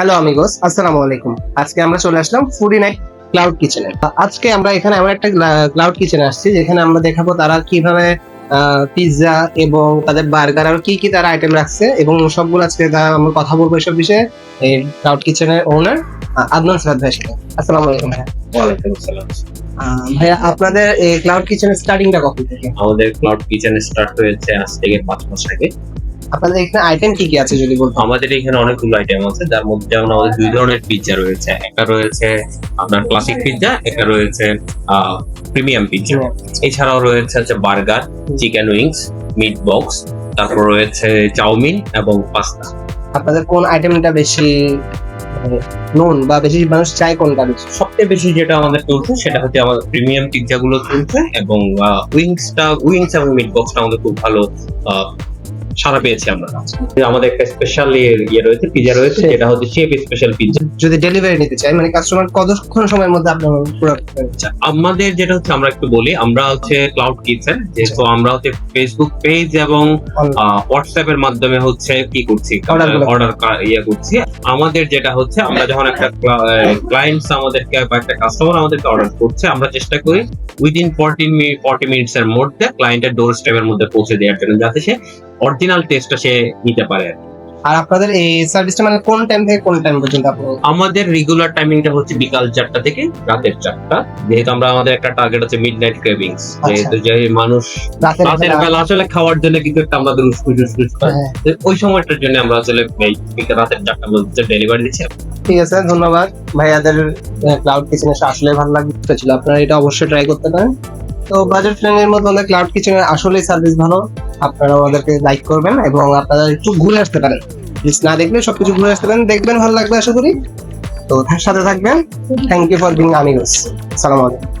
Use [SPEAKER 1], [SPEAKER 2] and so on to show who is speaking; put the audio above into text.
[SPEAKER 1] Hello আমিগোস আসসালামু আলাইকুম আজকে আমরা চলে আসলাম ফুডি নাইট ক্লাউড কিচেনে আজকে আমরা এখানে এমন একটা ক্লাউড কিচেনে আসছি যেখানে আমরা দেখাবো তারা কীভাবে পিৎজা এবং তাদের বার্গার আর কি কি তারা আইটেম রাখছে এবং সবগুলো আজকে তারা আমরা কথা বলব এসব বিষয়ে এই ক্লাউড কিচেনের ওনার আদনান সাদ ভাইয়ের সাথে। আসসালামু আলাইকুম ভাইয়া।
[SPEAKER 2] ওয়ালাইকুম আসসালাম।
[SPEAKER 1] ভাইয়া আপনাদের এই ক্লাউড কিচেনের স্টার্টিংটা কখন থেকে?
[SPEAKER 2] আমাদের ক্লাউড কিচেন স্টার্ট হয়েছে আজ থেকে পাঁচ মাস আগে।
[SPEAKER 1] আপনাদের এখানে আইটেম কি কি আছে যদি বলতেন?
[SPEAKER 2] আমাদের এখানে অনেকগুলো আইটেম আছে যার মধ্যে যেমন আমাদের দুই ধরনের পিৎজা রয়েছে। একটা রয়েছে আপনার ক্লাসিক পিৎজা একটা রয়েছে প্রিমিয়াম পিৎজা এছাড়াও রয়েছে হচ্ছে burger chicken wings meat box তারপর রয়েছে চাউমিন এবং পাস্তা
[SPEAKER 1] আপনাদের কোন আইটেমটা বেশি নোন বা বেশি মানুষ চায় কোনটা বেশি?
[SPEAKER 2] সবচেয়ে বেশি যেটা আমাদের চলছে সেটা হচ্ছে আমাদের প্রিমিয়াম পিৎজা গুলো চলছে এবং উইংসটা উইংস এবং মিট বক্সটা আমাদের খুব ভালো সাড়া পেয়েছি আমরা। আমাদের একটা স্পেশাল ইয়ে রয়েছে পিৎজা রয়েছে যেটা হচ্ছে শেফ স্পেশাল পিৎজা
[SPEAKER 1] যদি ডেলিভারি নিতে চাই মানে কাস্টমার কতক্ষণ সময়ের মধ্যে আপনার
[SPEAKER 2] আচ্ছা আমাদের যেটা হচ্ছে আমরা একটু বলি আমরা হচ্ছে ক্লাউড কিচেন যেহেতু আমরা হচ্ছে ফেসবুক পেজ এবং হোয়াটসঅ্যাপ এর মাধ্যমে হচ্ছে কি করছি অর্ডার ইয়ে করছি। আমাদের যেটা হচ্ছে আমরা যখন একটা ক্লায়েন্টস আমাদেরকে বা একটা কাস্টমার আমাদেরকে অর্ডার করছে আমরা চেষ্টা করি উইদিন ফোরটি ফর্টি মিনিটস এর মধ্যে ক্লায়েন্টের ডোর স্টেপের মধ্যে পৌঁছে দেওয়ার জন্য যাতে সে অরিজিনাল টেস্টটা সে নিতে পারে।
[SPEAKER 1] আর আপনাদের এই সার্ভিসটা মানে কোন টাইম থেকে কোন টাইম পর্যন্ত
[SPEAKER 2] আমাদের রেগুলার টাইমিংটা হচ্ছে বিকাল চারটা থেকে রাতের চারটা। যেহেতু আমরা আমাদের একটা টার্গেট আছে মিড নাইট ক্রেভিংস যেহেতু যে মানুষ
[SPEAKER 1] রাতের বেলা-
[SPEAKER 2] আসলে খাওয়ার জন্য কিন্তু একটা আমাদের উস্কুস করে
[SPEAKER 1] হ্যাঁ,
[SPEAKER 2] ওই সময়টার জন্য আমরা আসলে রাতের চারটা মধ্যে ডেলিভারি দিচ্ছি।
[SPEAKER 1] ঠিক আছে ধন্যবাদ। ভাইয়াদের ক্লাউড কিচেন আসলে ভালো লাগবে। ছিল আপনারা এটা অবশ্যই ট্রাই করতে পারেন। তো বাজেট ফ্রেন্ডের মধ্যে ক্লাউড কিচেনের আসলে সার্ভিস ভালো। আপনারা আমাদেরকে লাইক করবেন এবং আপনারা একটু ঘুরে আসতে পারেন। প্লিজ না দেখলে সবকিছু ঘুরে আসতে পারেন, দেখবেন ভালো লাগবে আশা করি। তো সাথে থাকবেন। Thank you for being amigos সালাম আলাইকুম